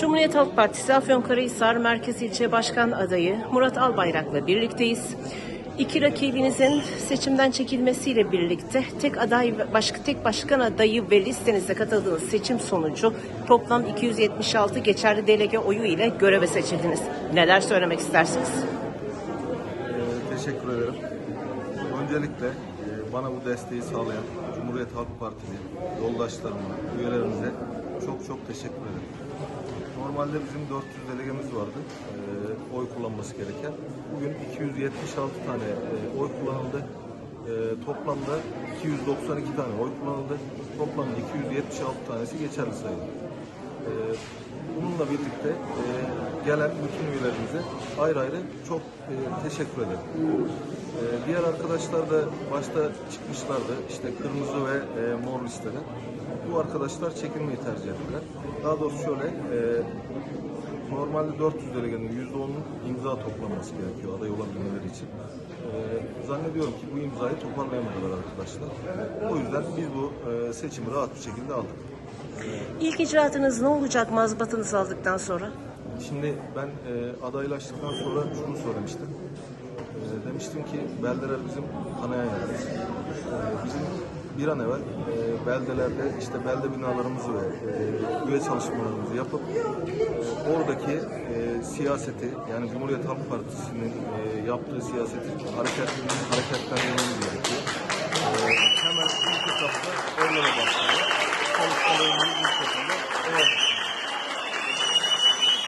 Cumhuriyet Halk Partisi Afyonkarahisar Merkez İlçe Başkan Adayı Murat Albayrak'la birlikteyiz. İki rakibinizin seçimden çekilmesiyle birlikte tek aday başka tek başkan adayı ve listenizde katıldığınız seçim sonucu toplam 276 geçerli delege oyu ile göreve seçildiniz. Neler söylemek istersiniz? Ee, teşekkür ederim. Öncelikle bana bu desteği sağlayan Cumhuriyet Halk Partili yoldaşlarıma, üyelerimize çok çok teşekkür ederim. Normalde bizim 400 delegemiz vardı, e, oy kullanması gereken. Bugün 276 tane e, oy kullanıldı. E, toplamda 292 tane oy kullanıldı. Toplamda 276 tanesi geçerli sayıldı. Ee, Bununla birlikte e, gelen bütün üyelerimize ayrı ayrı çok e, teşekkür ederim. E, Diğer arkadaşlar da başta çıkmışlardı işte kırmızı ve e, mor listede. Bu arkadaşlar çekilmeyi tercih ettiler. Daha doğrusu şöyle e, normalde 400 delegenin %10'un imza toplanması gerekiyor aday olabilmeleri için. E, Zannediyorum ki bu imzayı toparlayamadılar arkadaşlar. O yüzden biz bu e, seçimi rahat bir şekilde aldık. İlk icraatınız ne olacak mazbatınızı aldıktan sonra? Şimdi ben e, adaylaştıktan sonra şunu söylemiştim. E, demiştim ki beldeler bizim kanayan yerimiz. E, bizim bir an evvel e, beldelerde işte belde binalarımızı ve üye çalışmalarımızı yapıp e, oradaki e, siyaseti yani Cumhuriyet Halk Partisi'nin e, yaptığı siyaseti hareket, hareketlendirmemiz